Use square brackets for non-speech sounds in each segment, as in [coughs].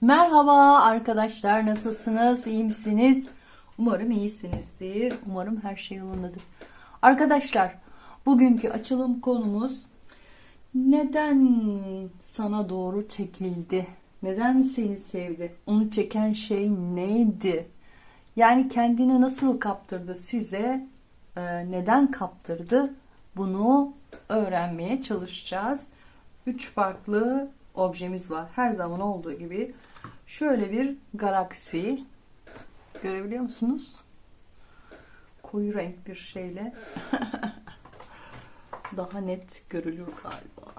Merhaba arkadaşlar nasılsınız? İyi misiniz? Umarım iyisinizdir. Umarım her şey yolundadır. Arkadaşlar bugünkü açılım konumuz neden sana doğru çekildi? Neden seni sevdi? Onu çeken şey neydi? Yani kendini nasıl kaptırdı size? E, neden kaptırdı? Bunu öğrenmeye çalışacağız. Üç farklı objemiz var. Her zaman olduğu gibi şöyle bir galaksi görebiliyor musunuz? Koyu renk bir şeyle [laughs] daha net görülür galiba.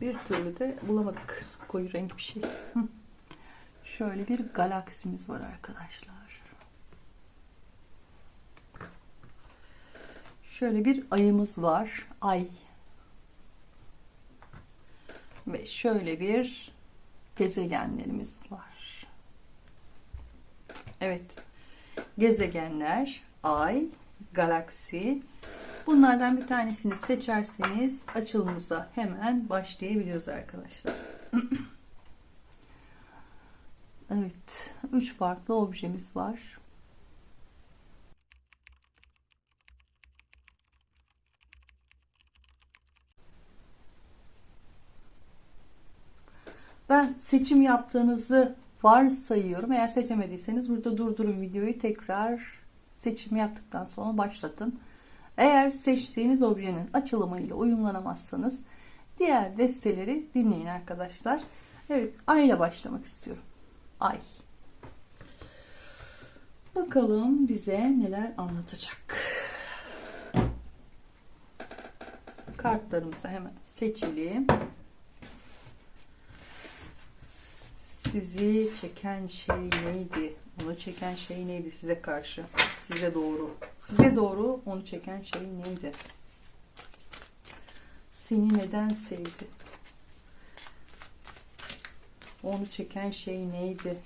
Bir türlü de bulamadık koyu renk bir şey. Şöyle bir galaksimiz var arkadaşlar. Şöyle bir ayımız var. Ay. Ve şöyle bir gezegenlerimiz var. Evet. Gezegenler, ay, galaksi. Bunlardan bir tanesini seçerseniz açılımıza hemen başlayabiliyoruz arkadaşlar. [clears throat] evet. Üç farklı objemiz var. Ben seçim yaptığınızı varsayıyorum. Eğer seçemediyseniz burada durdurun videoyu tekrar seçim yaptıktan sonra başlatın. Eğer seçtiğiniz objenin açılımıyla uyumlanamazsanız diğer desteleri dinleyin arkadaşlar. Evet ay ile başlamak istiyorum. Ay. Bakalım bize neler anlatacak. Kartlarımızı hemen seçelim. Sizi çeken şey neydi? Onu çeken şey neydi size karşı? Size doğru. Size doğru onu çeken şey neydi? Seni neden sevdi? Onu çeken şey neydi?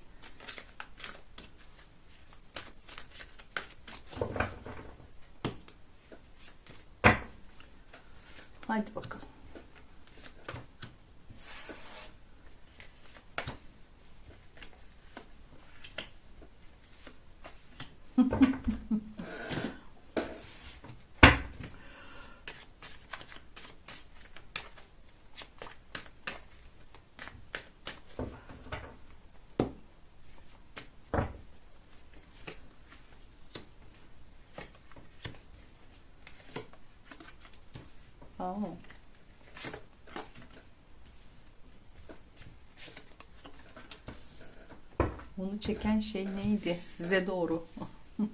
Hadi bakalım. Oh. Onu çeken şey neydi? Size doğru. [laughs]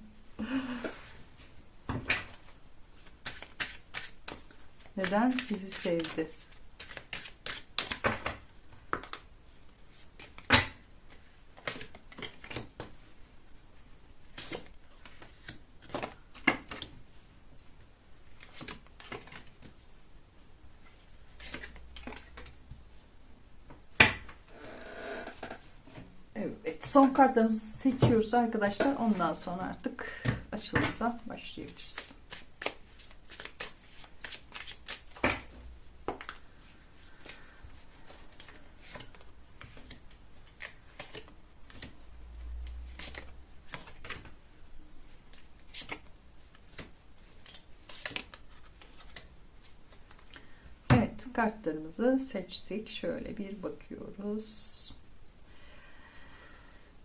Neden sizi sevdi? Evet, son kartlarımızı seçiyoruz arkadaşlar. Ondan sonra artık açılımıza başlayabiliriz. Evet, kartlarımızı seçtik. Şöyle bir bakıyoruz.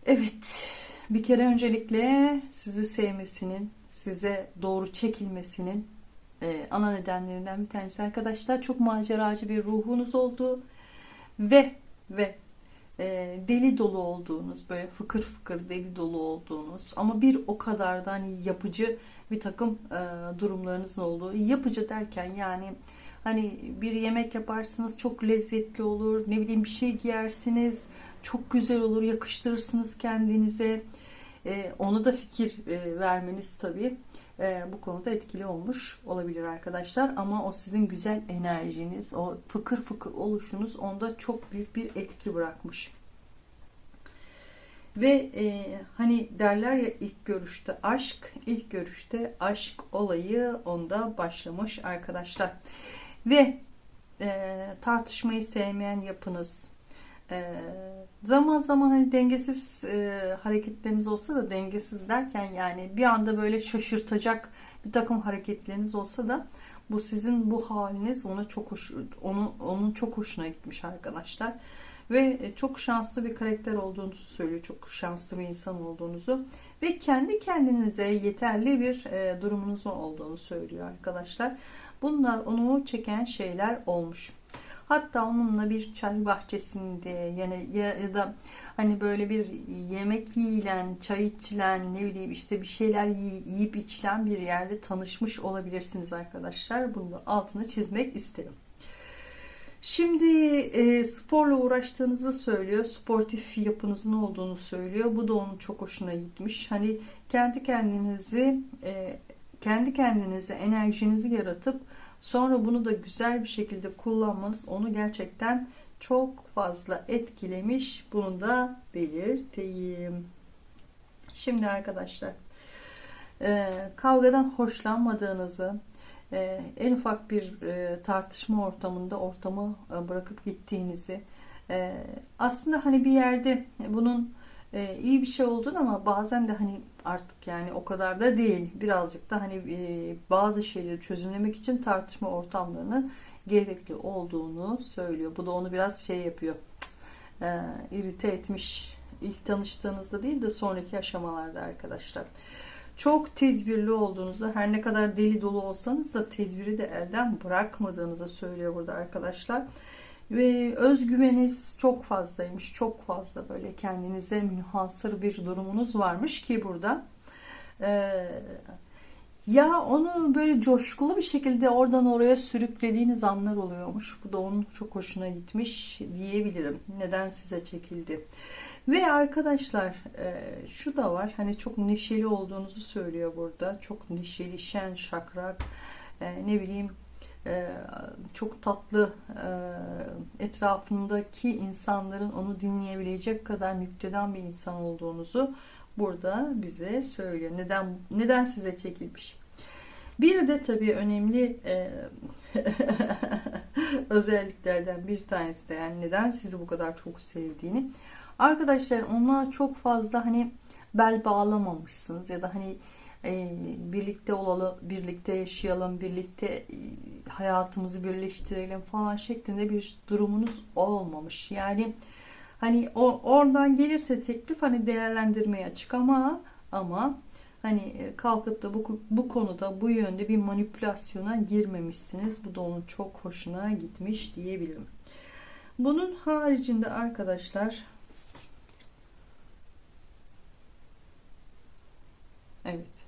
Evet, bir kere öncelikle sizi sevmesinin, size doğru çekilmesinin e, ana nedenlerinden bir tanesi arkadaşlar çok maceracı bir ruhunuz oldu ve ve e, deli dolu olduğunuz böyle fıkır fıkır deli dolu olduğunuz ama bir o kadar da hani yapıcı bir takım e, durumlarınız oldu. Yapıcı derken yani hani bir yemek yaparsınız çok lezzetli olur ne bileyim bir şey giyersiniz çok güzel olur yakıştırırsınız kendinize e, onu da fikir e, vermeniz tabii e, bu konuda etkili olmuş olabilir arkadaşlar ama o sizin güzel enerjiniz o fıkır fıkır oluşunuz onda çok büyük bir etki bırakmış ve e, hani derler ya ilk görüşte aşk ilk görüşte aşk olayı onda başlamış arkadaşlar ve e, tartışmayı sevmeyen yapınız. E, zaman zaman hani dengesiz e, hareketleriniz olsa da dengesiz derken yani bir anda böyle şaşırtacak bir takım hareketleriniz olsa da bu sizin bu haliniz ona çok hoş, onu, onun çok hoşuna gitmiş arkadaşlar. Ve çok şanslı bir karakter olduğunuzu söylüyor. Çok şanslı bir insan olduğunuzu. Ve kendi kendinize yeterli bir e, durumunuzun olduğunu söylüyor arkadaşlar. Bunlar onu çeken şeyler olmuş. Hatta onunla bir çay bahçesinde yani ya, ya da hani böyle bir yemek yiyilen, çay içilen, ne bileyim işte bir şeyler yiyip içilen bir yerde tanışmış olabilirsiniz arkadaşlar. Bunu da altını çizmek isterim. Şimdi e, sporla uğraştığınızı söylüyor. Sportif yapınızın olduğunu söylüyor. Bu da onun çok hoşuna gitmiş. Hani kendi kendinizi e, kendi kendinize enerjinizi yaratıp sonra bunu da güzel bir şekilde kullanmanız onu gerçekten çok fazla etkilemiş. Bunu da belirteyim. Şimdi arkadaşlar e, kavgadan hoşlanmadığınızı e, en ufak bir e, tartışma ortamında ortamı e, bırakıp gittiğinizi aslında hani bir yerde bunun e, iyi bir şey olduğunu ama bazen de hani artık yani o kadar da değil birazcık da hani e, bazı şeyleri çözümlemek için tartışma ortamlarının gerekli olduğunu söylüyor. Bu da onu biraz şey yapıyor e, irite etmiş ilk tanıştığınızda değil de sonraki aşamalarda arkadaşlar çok tedbirli olduğunuzu her ne kadar deli dolu olsanız da tedbiri de elden bırakmadığınızı söylüyor burada arkadaşlar. Ve özgüveniniz çok fazlaymış. Çok fazla böyle kendinize münhasır bir durumunuz varmış ki burada. Ee, ya onu böyle coşkulu bir şekilde oradan oraya sürüklediğiniz anlar oluyormuş. Bu da onun çok hoşuna gitmiş diyebilirim. Neden size çekildi? Ve arkadaşlar e, şu da var hani çok neşeli olduğunuzu söylüyor burada. Çok neşeli, şen, şakrak e, ne bileyim çok tatlı etrafındaki insanların onu dinleyebilecek kadar nükteden bir insan olduğunuzu burada bize söylüyor. Neden neden size çekilmiş? Bir de tabii önemli [laughs] özelliklerden bir tanesi de yani neden sizi bu kadar çok sevdiğini Arkadaşlar ona çok fazla hani bel bağlamamışsınız ya da hani e, birlikte olalım, birlikte yaşayalım, birlikte e, hayatımızı birleştirelim falan şeklinde bir durumunuz olmamış. Yani hani o oradan gelirse teklif hani değerlendirmeye açık ama ama hani e, kalkıp da bu, bu konuda bu yönde bir manipülasyona girmemişsiniz. Bu da onun çok hoşuna gitmiş diyebilirim. Bunun haricinde arkadaşlar Evet.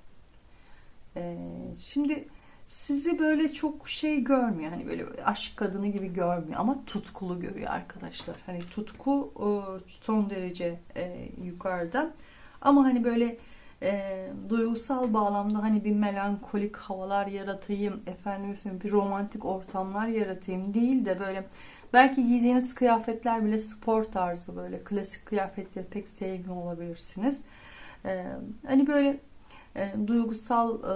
Ee, şimdi sizi böyle çok şey görmüyor. Hani böyle aşk kadını gibi görmüyor ama tutkulu görüyor arkadaşlar. Hani tutku e, son derece e, yukarıda. Ama hani böyle e, duygusal bağlamda hani bir melankolik havalar yaratayım, efendim bir romantik ortamlar yaratayım değil de böyle belki giydiğiniz kıyafetler bile spor tarzı böyle klasik kıyafetleri pek sevmiyor olabilirsiniz. E, hani böyle e, duygusal e,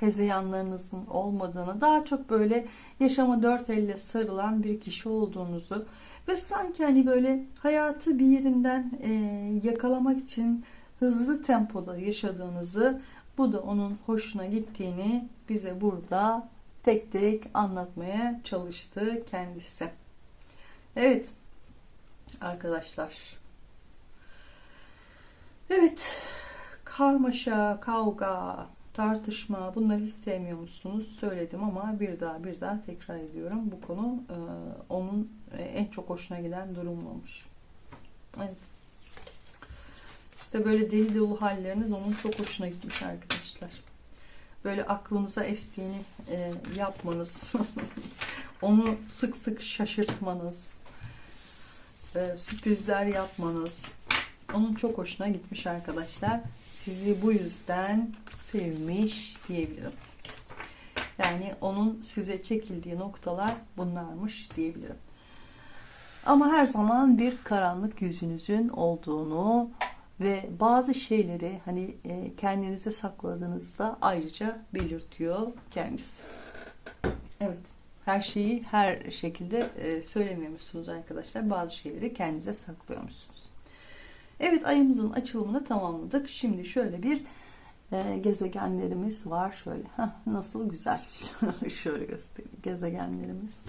hezeyanlarınızın olmadığını, daha çok böyle yaşama dört elle sarılan bir kişi olduğunuzu ve sanki hani böyle hayatı bir yerinden e, yakalamak için hızlı tempoda yaşadığınızı, bu da onun hoşuna gittiğini bize burada tek tek anlatmaya çalıştı kendisi. Evet arkadaşlar. Evet karmaşa, kavga, tartışma bunları hiç sevmiyormuşsunuz söyledim ama bir daha bir daha tekrar ediyorum. Bu konu e, onun e, en çok hoşuna giden durum olmuş. Evet. İşte böyle deli dolu halleriniz onun çok hoşuna gitmiş arkadaşlar. Böyle aklınıza estiğini e, yapmanız, [laughs] onu sık sık şaşırtmanız, e, sürprizler yapmanız, onun çok hoşuna gitmiş arkadaşlar sizi bu yüzden sevmiş diyebilirim. Yani onun size çekildiği noktalar bunlarmış diyebilirim. Ama her zaman bir karanlık yüzünüzün olduğunu ve bazı şeyleri hani e, kendinize sakladığınızda ayrıca belirtiyor kendisi. Evet. Her şeyi her şekilde e, söylemiyormuşsunuz arkadaşlar. Bazı şeyleri kendinize saklıyormuşsunuz. Evet ayımızın açılımını tamamladık. Şimdi şöyle bir e, gezegenlerimiz var. Şöyle Heh, nasıl güzel. [laughs] şöyle göstereyim gezegenlerimiz.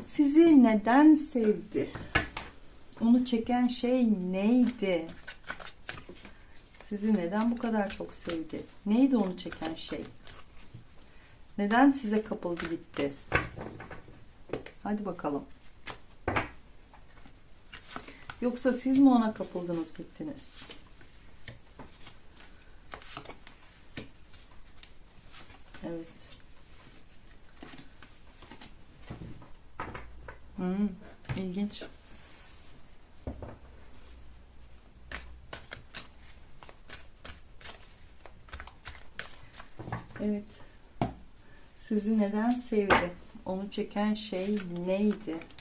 Sizi neden sevdi? Onu çeken şey neydi? Sizi neden bu kadar çok sevdi? Neydi onu çeken şey? Neden size kapıldı gitti? Hadi bakalım. Yoksa siz mi ona kapıldınız gittiniz? Evet. Hmm, ilginç. Evet. Sizi neden sevdi? Onu çeken şey neydi?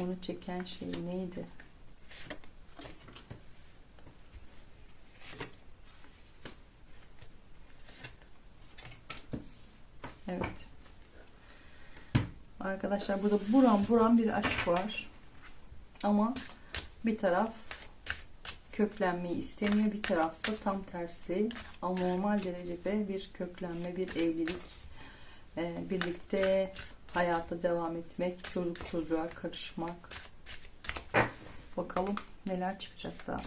Onu çeken şey neydi? Evet. Arkadaşlar burada buram buram bir aşk var. Ama bir taraf köklenmeyi istemiyor. Bir tarafsa tam tersi anormal derecede bir köklenme, bir evlilik, e, birlikte hayata devam etmek, çocuk çocuğa karışmak. Bakalım neler çıkacak daha.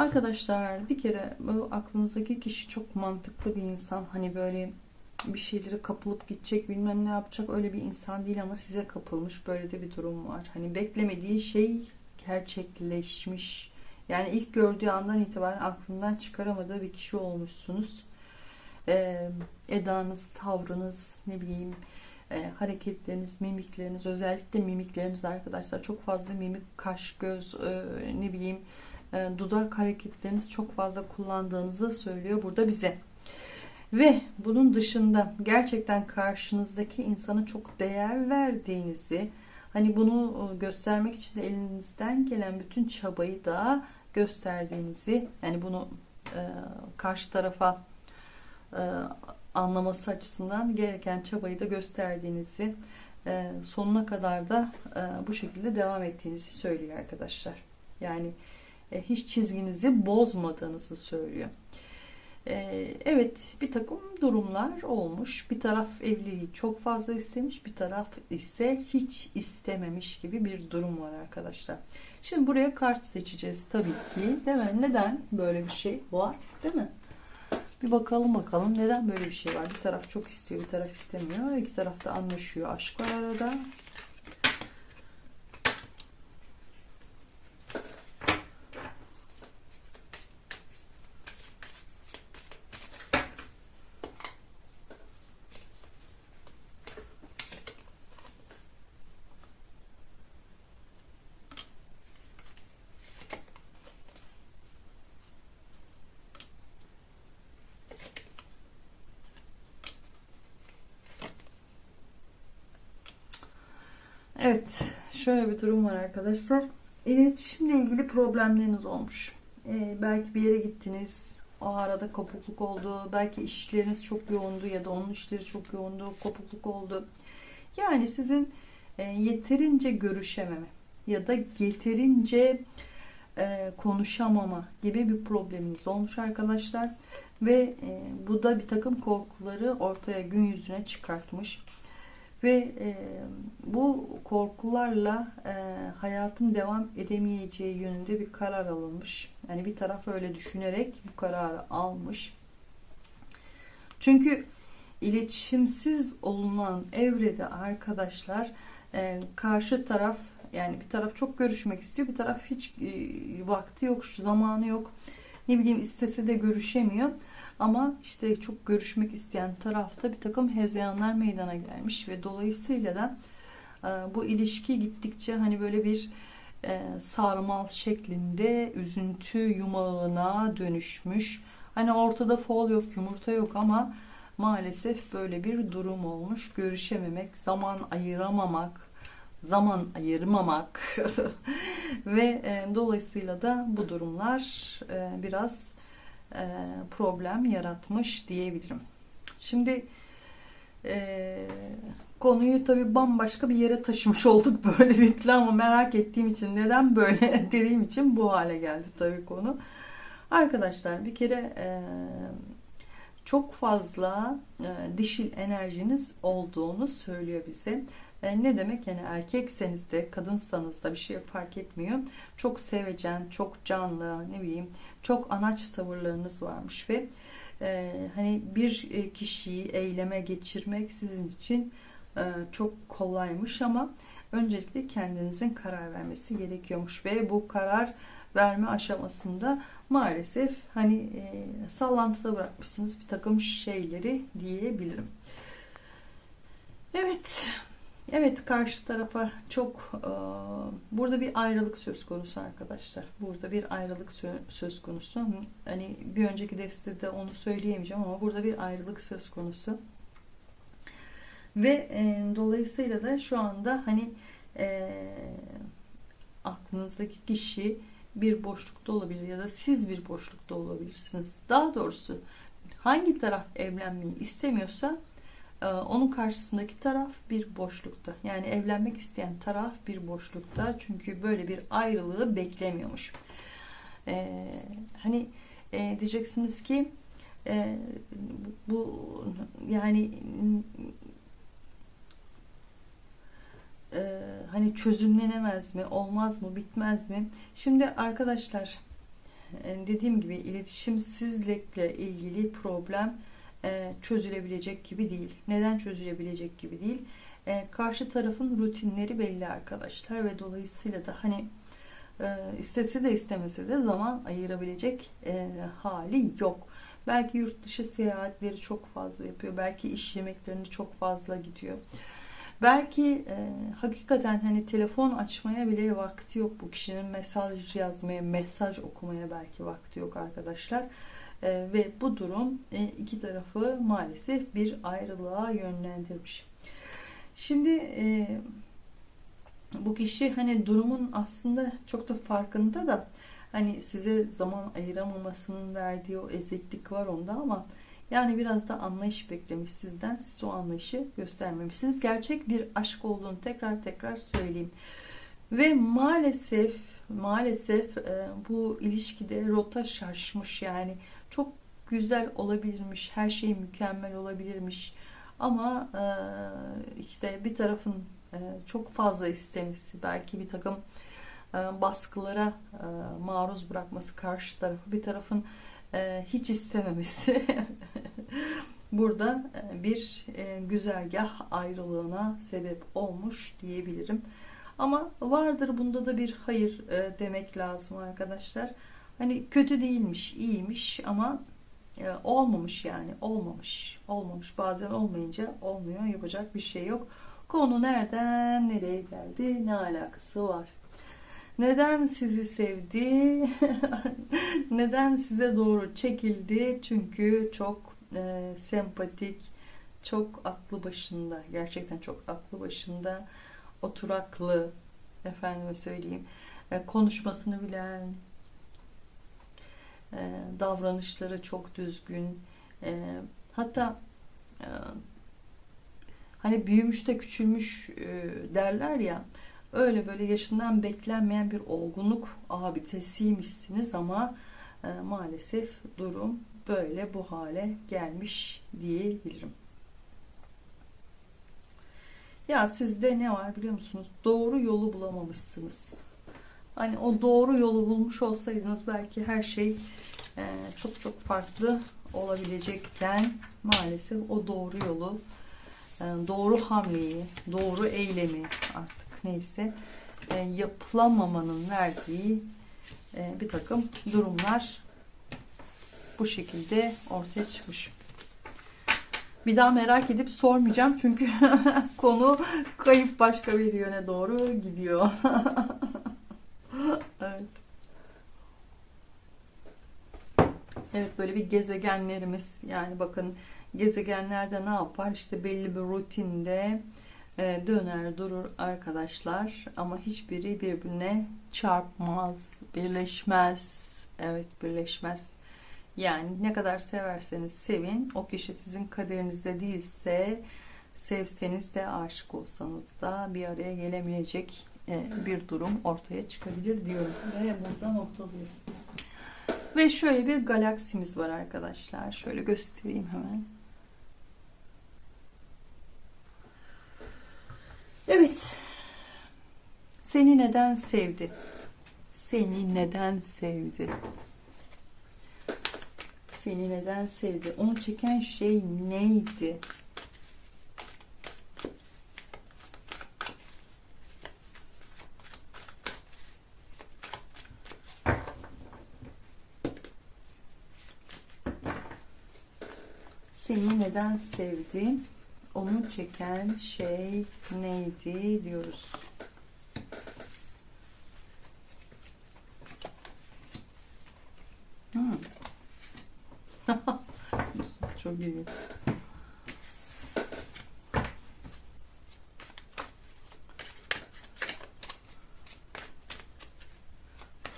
Arkadaşlar bir kere bu aklınızdaki kişi çok mantıklı bir insan. Hani böyle bir şeylere kapılıp gidecek bilmem ne yapacak öyle bir insan değil ama size kapılmış böyle de bir durum var. Hani beklemediği şey gerçekleşmiş. Yani ilk gördüğü andan itibaren aklından çıkaramadığı bir kişi olmuşsunuz. Ee, edanız, tavrınız, ne bileyim e, hareketleriniz, mimikleriniz, özellikle mimiklerimiz arkadaşlar çok fazla mimik, kaş, göz, e, ne bileyim e, dudak hareketleriniz çok fazla kullandığınızı söylüyor burada bize. Ve bunun dışında gerçekten karşınızdaki insana çok değer verdiğinizi, hani bunu e, göstermek için de elinizden gelen bütün çabayı da gösterdiğinizi, yani bunu e, karşı tarafa e, anlaması açısından gereken çabayı da gösterdiğinizi, sonuna kadar da bu şekilde devam ettiğinizi söylüyor arkadaşlar. Yani e, hiç çizginizi bozmadığınızı söylüyor. E, evet bir takım durumlar olmuş. Bir taraf evliliği çok fazla istemiş, bir taraf ise hiç istememiş gibi bir durum var arkadaşlar. Şimdi buraya kart seçeceğiz tabii ki. Değil mi? Neden böyle bir şey var? Değil mi? Bir bakalım bakalım neden böyle bir şey var. Bir taraf çok istiyor, bir taraf istemiyor. İki taraf da anlaşıyor. Aşk var arada. Evet, şöyle bir durum var arkadaşlar. İletişimle ilgili problemleriniz olmuş. Ee, belki bir yere gittiniz, o arada kopukluk oldu. Belki işleriniz çok yoğundu ya da onun işleri çok yoğundu, kopukluk oldu. Yani sizin e, yeterince görüşememe ya da yeterince e, konuşamama gibi bir probleminiz olmuş arkadaşlar. Ve e, bu da bir takım korkuları ortaya gün yüzüne çıkartmış. Ve e, bu korkularla e, hayatın devam edemeyeceği yönünde bir karar alınmış. Yani bir taraf öyle düşünerek bu kararı almış. Çünkü iletişimsiz olunan evrede arkadaşlar e, karşı taraf yani bir taraf çok görüşmek istiyor bir taraf hiç e, vakti yok zamanı yok ne bileyim istese de görüşemiyor ama işte çok görüşmek isteyen tarafta bir takım hezeyanlar meydana gelmiş ve dolayısıyla da e, bu ilişki gittikçe hani böyle bir e, sarmal şeklinde üzüntü yumağına dönüşmüş. Hani ortada fol yok, yumurta yok ama maalesef böyle bir durum olmuş. Görüşememek, zaman ayıramamak, zaman ayırmamak [laughs] ve e, dolayısıyla da bu durumlar biraz problem yaratmış diyebilirim. Şimdi e, konuyu tabi bambaşka bir yere taşımış [laughs] olduk böylelikle ama merak ettiğim için neden böyle [laughs] dediğim için bu hale geldi tabi konu. Arkadaşlar bir kere e, çok fazla e, dişil enerjiniz olduğunu söylüyor bize. E, ne demek yani erkekseniz de kadınsanız da bir şey fark etmiyor. Çok sevecen, çok canlı, ne bileyim çok anaç tavırlarınız varmış ve e, hani bir e, kişiyi eyleme geçirmek sizin için e, çok kolaymış ama öncelikle kendinizin karar vermesi gerekiyormuş ve bu karar verme aşamasında maalesef hani e, sallantıda bırakmışsınız bir takım şeyleri diyebilirim. Evet. Evet karşı tarafa çok e, burada bir ayrılık söz konusu arkadaşlar. Burada bir ayrılık söz konusu. Hani bir önceki destede onu söyleyemeyeceğim ama burada bir ayrılık söz konusu. Ve e, dolayısıyla da şu anda hani e, aklınızdaki kişi bir boşlukta olabilir ya da siz bir boşlukta olabilirsiniz. Daha doğrusu hangi taraf evlenmeyi istemiyorsa onun karşısındaki taraf bir boşlukta. Yani evlenmek isteyen taraf bir boşlukta. Çünkü böyle bir ayrılığı beklemiyormuş. Ee, hani e, diyeceksiniz ki e, bu yani e, hani çözümlenemez mi, olmaz mı, bitmez mi? Şimdi arkadaşlar e, dediğim gibi iletişimsizlikle ilgili problem e, çözülebilecek gibi değil. Neden çözülebilecek gibi değil? E, karşı tarafın rutinleri belli arkadaşlar ve dolayısıyla da hani e, istese de istemese de zaman ayırabilecek hali yok. Belki yurt dışı seyahatleri çok fazla yapıyor. Belki iş yemeklerini çok fazla gidiyor. Belki e, hakikaten hani telefon açmaya bile vakti yok bu kişinin mesaj yazmaya, mesaj okumaya belki vakti yok arkadaşlar. E, ve bu durum e, iki tarafı maalesef bir ayrılığa yönlendirmiş. Şimdi e, bu kişi hani durumun aslında çok da farkında da hani size zaman ayıramamasının verdiği o eziklik var onda ama yani biraz da anlayış beklemiş sizden. Siz o anlayışı göstermemişsiniz. Gerçek bir aşk olduğunu tekrar tekrar söyleyeyim. Ve maalesef maalesef e, bu ilişkide rota şaşmış yani çok güzel olabilirmiş her şey mükemmel olabilirmiş ama e, işte bir tarafın e, çok fazla istemesi belki bir takım baskılara maruz bırakması karşı tarafı bir tarafın e, hiç istememesi [laughs] burada e, bir e, güzergah ayrılığına sebep olmuş diyebilirim. Ama vardır bunda da bir hayır demek lazım arkadaşlar. Hani kötü değilmiş, iyiymiş ama olmamış yani olmamış. Olmamış. Bazen olmayınca olmuyor. Yapacak bir şey yok. Konu nereden nereye geldi? Ne alakası var? Neden sizi sevdi? [laughs] Neden size doğru çekildi? Çünkü çok e, sempatik, çok aklı başında, gerçekten çok aklı başında, oturaklı, efendime söyleyeyim, e, konuşmasını bilen, e, davranışları çok düzgün, e, hatta e, hani büyümüş de küçülmüş e, derler ya, öyle böyle yaşından beklenmeyen bir olgunluk abidesiymişsiniz ama e, maalesef durum böyle bu hale gelmiş diyebilirim. Ya sizde ne var biliyor musunuz? Doğru yolu bulamamışsınız. Hani o doğru yolu bulmuş olsaydınız belki her şey e, çok çok farklı olabilecekken maalesef o doğru yolu, e, doğru hamleyi, doğru eylemi artık neyse e, yapılamamanın verdiği e, bir takım durumlar bu şekilde ortaya çıkmış. Bir daha merak edip sormayacağım çünkü [laughs] konu kayıp başka bir yöne doğru gidiyor. [laughs] evet. Evet böyle bir gezegenlerimiz yani bakın gezegenlerde ne yapar? İşte belli bir rutinde e, döner durur arkadaşlar ama hiçbiri birbirine çarpmaz, birleşmez. Evet birleşmez. Yani ne kadar severseniz sevin o kişi sizin kaderinizde değilse sevseniz de aşık olsanız da bir araya gelemeyecek e, bir durum ortaya çıkabilir diyorum. Ve burada noktalıyorum. Ve şöyle bir galaksimiz var arkadaşlar. Şöyle göstereyim hemen. Evet. Seni neden sevdi? Seni neden sevdi? Seni neden sevdi? Onu çeken şey neydi? Seni neden sevdi? Onu çeken şey neydi diyoruz. Hmm. [laughs] Çok ilginç.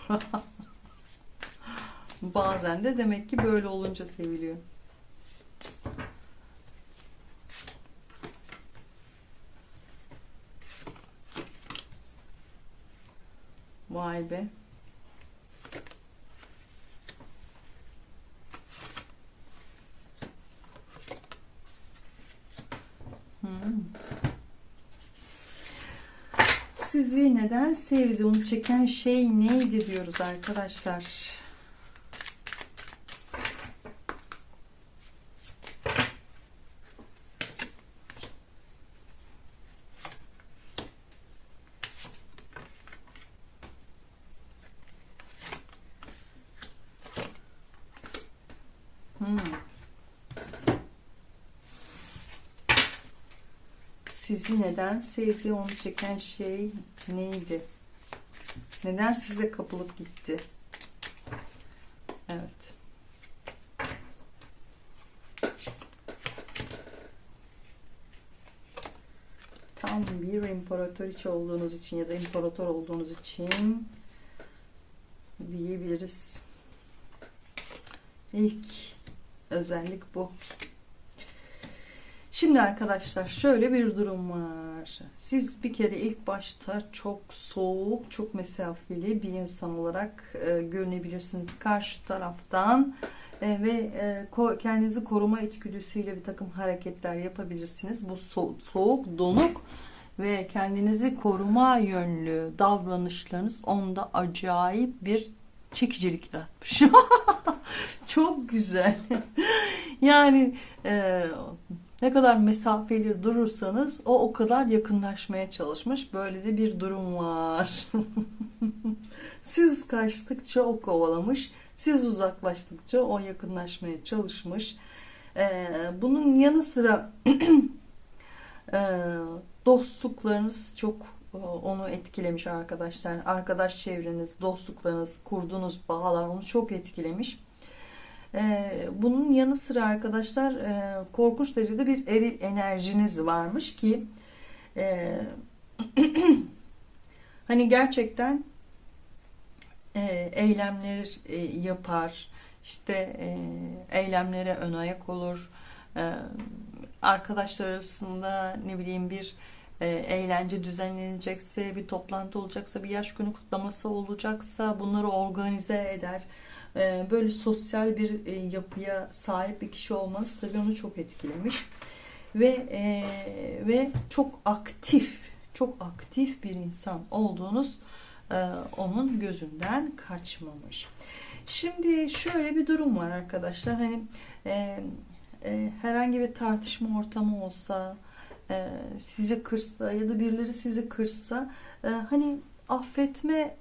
[laughs] Bazen de demek ki böyle olunca seviliyor. Be. Hmm. Sizi neden sevdi? Onu çeken şey neydi diyoruz arkadaşlar. Hmm. Sizi neden sevdi, onu çeken şey neydi? Neden size kapılıp gitti? Evet. Tam bir imparatoriçe olduğunuz için ya da imparator olduğunuz için diyebiliriz. İlk özellik bu. Şimdi arkadaşlar şöyle bir durum var. Siz bir kere ilk başta çok soğuk, çok mesafeli bir insan olarak e, görünebilirsiniz karşı taraftan e, ve e, ko kendinizi koruma içgüdüsüyle bir takım hareketler yapabilirsiniz. Bu so soğuk, donuk ve kendinizi koruma yönlü davranışlarınız onda acayip bir çekicilik yaratmış. [laughs] çok güzel. yani e, ne kadar mesafeli durursanız o o kadar yakınlaşmaya çalışmış. Böyle de bir durum var. [laughs] Siz kaçtıkça o kovalamış. Siz uzaklaştıkça o yakınlaşmaya çalışmış. Ee, bunun yanı sıra [clears throat] e, dostluklarınız çok e, onu etkilemiş arkadaşlar. Arkadaş çevreniz, dostluklarınız, kurduğunuz bağlar onu çok etkilemiş. Ee, bunun yanı sıra arkadaşlar e, korkunç derecede bir eril enerjiniz varmış ki e, [clears throat] hani gerçekten e, eylemler e, yapar işte e, eylemlere ön ayak olur. E, arkadaşlar arasında ne bileyim bir eğlence düzenlenecekse bir toplantı olacaksa bir yaş günü kutlaması olacaksa bunları organize eder ee, böyle sosyal bir e, yapıya sahip bir kişi olması tabii onu çok etkilemiş. ve e, ve çok aktif, çok aktif bir insan olduğunuz e, onun gözünden kaçmamış. Şimdi şöyle bir durum var arkadaşlar. Hani herhangi bir tartışma ortamı olsa, sizi kırsa ya da birileri sizi kırsa, hani affetme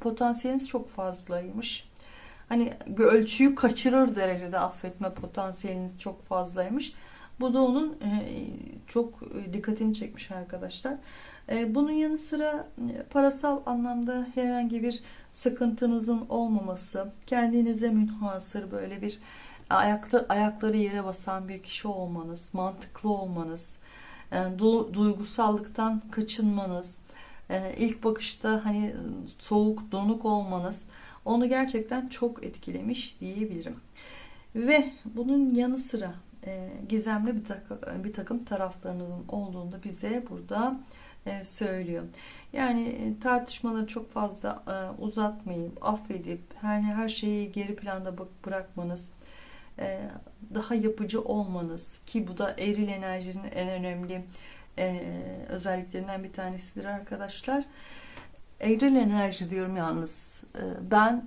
potansiyeliniz çok fazlaymış. Hani ölçüyü kaçırır derecede affetme potansiyeliniz çok fazlaymış. Bu da onun e, çok dikkatini çekmiş arkadaşlar. E, bunun yanı sıra e, parasal anlamda herhangi bir sıkıntınızın olmaması, kendinize münhasır böyle bir ayakta ayakları yere basan bir kişi olmanız, mantıklı olmanız, duygusallıktan kaçınmanız, ilk bakışta hani soğuk, donuk olmanız onu gerçekten çok etkilemiş diyebilirim. Ve bunun yanı sıra gizemli bir takım, bir takım taraflarının olduğunu bize burada söylüyor. Yani tartışmaları çok fazla uzatmayıp, affedip, yani her şeyi geri planda bırakmanız, daha yapıcı olmanız ki bu da eril enerjinin en önemli özelliklerinden bir tanesidir arkadaşlar. Eril enerji diyorum yalnız. Ben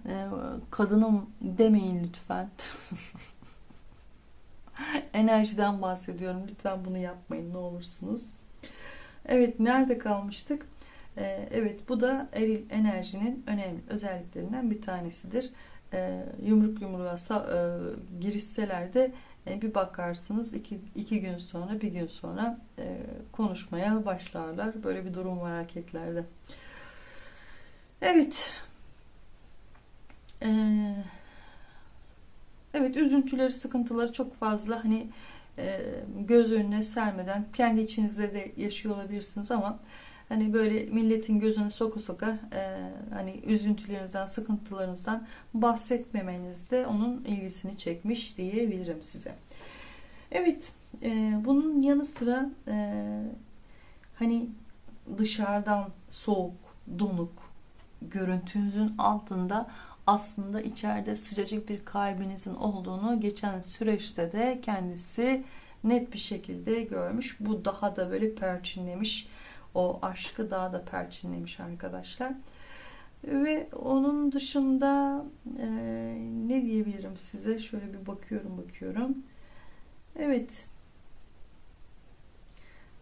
kadınım demeyin lütfen. [laughs] Enerjiden bahsediyorum. Lütfen bunu yapmayın ne olursunuz. Evet nerede kalmıştık? Evet bu da eril enerjinin önemli özelliklerinden bir tanesidir e, yumruk yumruğa e, girişseler de e, bir bakarsınız iki, iki gün sonra bir gün sonra e, konuşmaya başlarlar. Böyle bir durum var erkeklerde. Evet. Ee, evet üzüntüleri sıkıntıları çok fazla hani e, göz önüne sermeden kendi içinizde de yaşıyor olabilirsiniz ama hani böyle milletin gözüne soka soka e, hani üzüntülerinizden, sıkıntılarınızdan bahsetmemeniz de onun ilgisini çekmiş diyebilirim size. Evet, e, bunun yanı sıra e, hani dışarıdan soğuk, donuk görüntünüzün altında aslında içeride sıcacık bir kalbinizin olduğunu geçen süreçte de kendisi net bir şekilde görmüş. Bu daha da böyle perçinlemiş o aşkı daha da perçinlemiş arkadaşlar. Ve onun dışında e, ne diyebilirim size? Şöyle bir bakıyorum bakıyorum. Evet.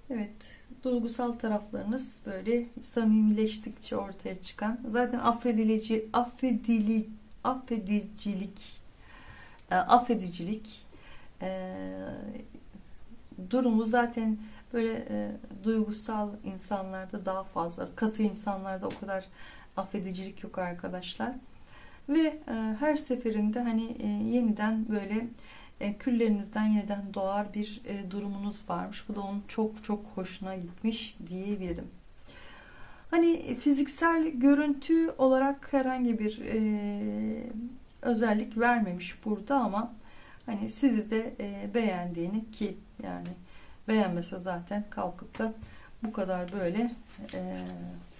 Evet. Duygusal taraflarınız böyle samimileştikçe ortaya çıkan. Zaten affedilici, affedili, affedicilik, e, affedicilik e, durumu zaten böyle e, duygusal insanlarda daha fazla, katı insanlarda o kadar affedicilik yok arkadaşlar. Ve e, her seferinde hani e, yeniden böyle e, küllerinizden yeniden doğar bir e, durumunuz varmış. Bu da onun çok çok hoşuna gitmiş diyebilirim. Hani fiziksel görüntü olarak herhangi bir e, özellik vermemiş burada ama hani sizi de e, beğendiğini ki yani Beğenmese zaten kalkıp da bu kadar böyle e,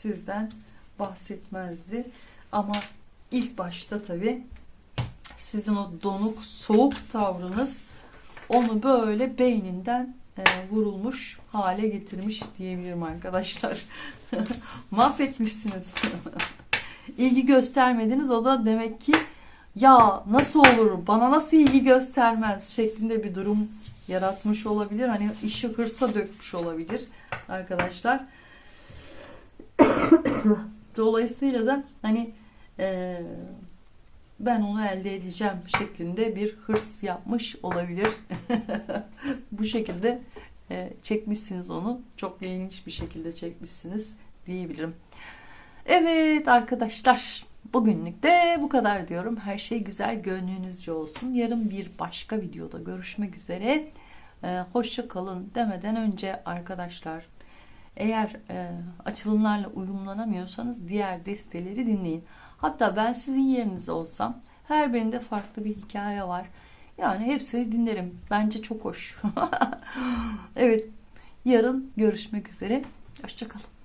sizden bahsetmezdi. Ama ilk başta tabi sizin o donuk soğuk tavrınız onu böyle beyninden e, vurulmuş hale getirmiş diyebilirim arkadaşlar. [laughs] Mahvetmişsiniz. [laughs] İlgi göstermediniz o da demek ki ya nasıl olur bana nasıl ilgi göstermez şeklinde bir durum yaratmış olabilir. Hani işi hırsa dökmüş olabilir arkadaşlar. [coughs] Dolayısıyla da hani e, ben onu elde edeceğim şeklinde bir hırs yapmış olabilir. [laughs] Bu şekilde e, çekmişsiniz onu. Çok ilginç bir şekilde çekmişsiniz diyebilirim. Evet arkadaşlar Bugünlük de bu kadar diyorum. Her şey güzel gönlünüzce olsun. Yarın bir başka videoda görüşmek üzere. Ee, hoşça kalın demeden önce arkadaşlar eğer e, açılımlarla uyumlanamıyorsanız diğer desteleri dinleyin. Hatta ben sizin yerinizde olsam her birinde farklı bir hikaye var. Yani hepsini dinlerim. Bence çok hoş. [laughs] evet yarın görüşmek üzere. Hoşçakalın.